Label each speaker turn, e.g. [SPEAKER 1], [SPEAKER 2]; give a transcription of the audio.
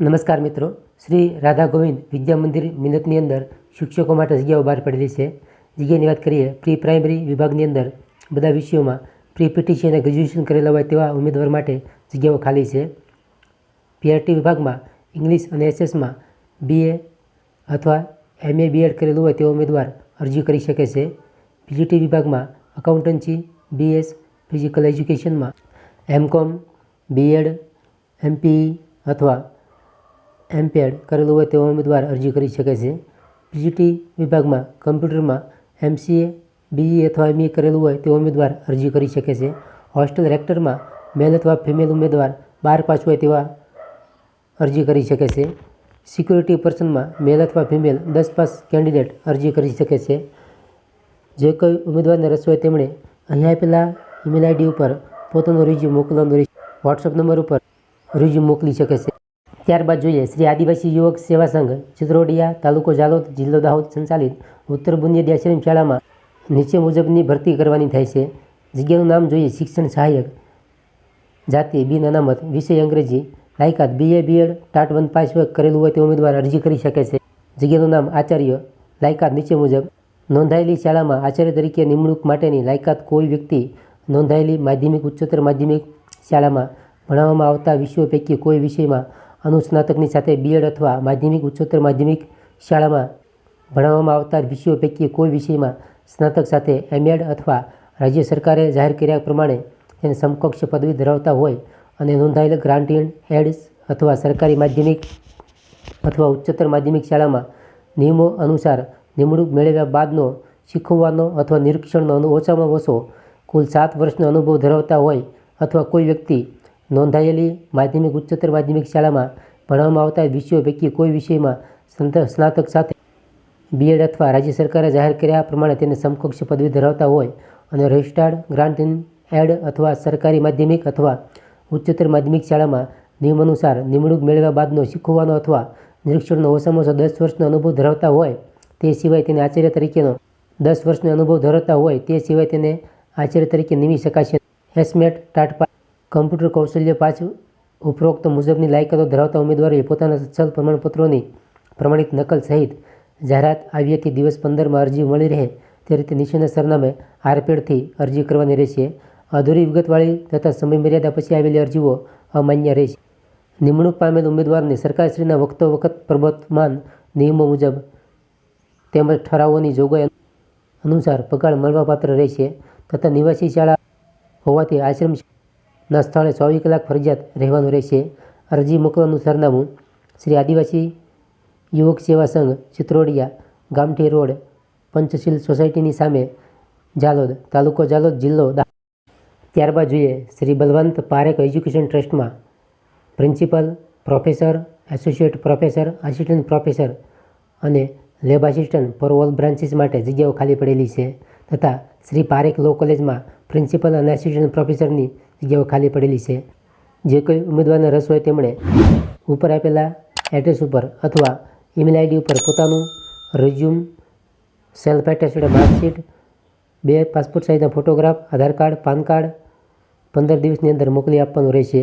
[SPEAKER 1] નમસ્કાર મિત્રો. શ્રી રાધા ગોવિંદ વિદ્યા મંદિર મિનતની અંદર શિક્ષકો માટે જગ્યાઓ બહાર પડેલી છે. જગ્યાની વાત કરીએ, પ્રી પ્રાઇમરી વિભાગની અંદર બધા વિષયોમાં પ્રી પીટીસી અને ગ્રેજ્યુએશન કરેલા હોય તેવા ઉમેદવાર માટે જગ્યાઓ ખાલી છે. પીઆરટી વિભાગમાં ઇંગ્લિશ અને એસએસમાં બીએ અથવા એમએ બીએડ કરેલું હોય તેવા ઉમેદવાર અરજી કરી શકે છે. પીજીટી વિભાગમાં અકાઉન્ટન્સી બીએસ ફિઝિકલ એજ્યુકેશનમાં એમકોમ બીએડ એમપીઈ અથવા એમપેડ કરેલું હોય તેવા ઉમેદવાર અરજી કરી શકે છે. પીજીટી વિભાગમાં કમ્પ્યુટરમાં એમસીએ, બીઈ અથવા એમઈ કરેલું હોય તેવા ઉમેદવાર અરજી કરી શકે છે. હોસ્ટેલ રેક્ટરમાં મેલ અથવા ફિમેલ ઉમેદવાર બાર પાસ હોય તેવા અરજી કરી શકે છે. સિક્યુરિટી પર્સનમાં મેલ અથવા ફિમેલ દસ પાસ કેન્ડિડેટ અરજી કરી શકે છે. જે કોઈ ઉમેદવારને રસ હોય તેમણે અહીંયા આપેલા ઈમેલ આઈડી ઉપર પોતાનો રિઝ્યુમ મોકલવાનો વોટ્સઅપ નંબર ઉપર રિઝ્યુમ મોકલી શકે છે. ત્યારબાદ જોઈએ. શ્રી આદિવાસી યુવક સેવા સંઘ, ચિત્રોડિયા તાલુકો જાલોદ જિલ્લો દાહોદ સંચાલિત ઉત્તર બુનિયાદી આશ્રમ શાળામાં નીચે મુજબની ભરતી કરવાની થાય છે. જગ્યાનું નામ જોઈએ શિક્ષણ સહાયક જાતિ, બિન અનામત, વિષય અંગ્રેજી, લાયકાત BA BEd TAT one pass કરેલું હોય તે ઉમેદવાર અરજી કરી શકે છે. જગ્યાનું નામ આચાર્ય, લાયકાત નીચે મુજબ. નોંધાયેલી શાળામાં આચાર્ય તરીકે નિમણૂક માટેની લાયકાત કોઈ વ્યક્તિ નોંધાયેલી માધ્યમિક, ઉચ્ચતર માધ્યમિક શાળામાં ભણાવવામાં આવતા વિષયો પૈકી કોઈ વિષયમાં અનુસ્નાતકની સાથે બીએડ અથવા માધ્યમિક, ઉચ્ચતર માધ્યમિક શાળામાં ભણાવવામાં આવતા વિષયો પૈકી કોઈ વિષયમાં સ્નાતક સાથે એમએડ અથવા રાજ્ય સરકારે જાહેર કર્યા પ્રમાણે તેને સમકક્ષ પદવી ધરાવતા હોય અને નોંધાયેલ ગ્રાન્ટીન એડ્સ અથવા સરકારી માધ્યમિક અથવા ઉચ્ચતર માધ્યમિક શાળામાં નિયમો અનુસાર નિમણૂક મેળવ્યા બાદનો શીખવવાનો અથવા નિરીક્ષણનો ઓછામાં ઓછો કુલ સાત વર્ષનો અનુભવ ધરાવતા હોય અથવા કોઈ વ્યક્તિ નોંધાયેલી માધ્યમિક, ઉચ્ચતર માધ્યમિક શાળામાં ભણવામાં આવતા વિષયો પૈકી કોઈ વિષયમાં સંત, સ્નાતક સાથે બીએડ અથવા રાજ્ય સરકારે જાહેર કર્યા પ્રમાણે તેને સમકક્ષ પદવી ધરાવતા હોય અને રજિસ્ટર્ડ ગ્રાન્ટ ઇન એડ અથવા સરકારી માધ્યમિક અથવા ઉચ્ચતર માધ્યમિક શાળામાં નિયમ અનુસાર નિમણૂક મેળવ્યા બાદનો શીખવવાનો અથવા નિરીક્ષણનો ઓછામાં ઓછો દસ વર્ષનો અનુભવ ધરાવતા હોય તે સિવાય તેને આચાર્ય તરીકેનો દસ વર્ષનો અનુભવ ધરાવતા હોય તે સિવાય તેને આચાર્ય તરીકે નિમી શકાશે. એસમેટ ટાટ પા કમ્પ્યુટર કૌશલ્ય પાંચ ઉપરોક્ત મુજબની લાયકાતો ધરાવતા ઉમેદવારોએ પોતાના સચ્છલ પ્રમાણપત્રોની પ્રમાણિત નકલ સહિત જાહેરાત આવી હતી દિવસ પંદરમાં અરજી મળી રહે તે રીતે નીચેના સરનામે આરપેડથી અરજી કરવાની રહેશે. અધૂરી વિગતવાળી તથા સમય મર્યાદા પછી આવેલી અરજીઓ અમાન્ય રહેશે. નિમણૂક પામેલ ઉમેદવારને સરકારશ્રીના વખતો વખત પ્રવર્તમાન નિયમો મુજબ તેમજ ઠરાવોની જોગવાઈ અનુસાર પગાર મળવાપાત્ર રહેશે તથા નિવાસી શાળા હોવાથી આશ્રમના સ્થળે ચોવીસ કલાક ફરજિયાત રહેવાનું રહેશે. અરજી મોકલવાનું સરનામું શ્રી આદિવાસી યુવક સેવા સંઘ, ચિત્રોડિયા, ગામઠી રોડ, પંચશીલ સોસાયટીની સામે જાલોદ, તાલુકો જાલોદ, જિલ્લો ત્યારબાદ જોઈએ Shri Balwant Parekh education ટ્રસ્ટમાં principal, professor, associate professor, assistant professor અને lab assistant for all branches માટે જગ્યાઓ ખાલી પડેલી છે તથા શ્રી પારેખ લો કોલેજમાં પ્રિન્સિપલ અને આસિસ્ટન્ટ પ્રોફેસરની જગ્યાઓ ખાલી પડેલી છે. જે કોઈ ઉમેદવારને રસ હોય તેમણે ઉપર આપેલા એડ્રેસ ઉપર અથવા ઈમેલ આઈડી ઉપર પોતાનું રિઝ્યુમ સેલ્ફ એટેસ્ટેડ માર્કશીટ બે passport સાઇઝના photograph Aadhaar card PAN card પંદર દિવસની અંદર મોકલી આપવાનું રહેશે.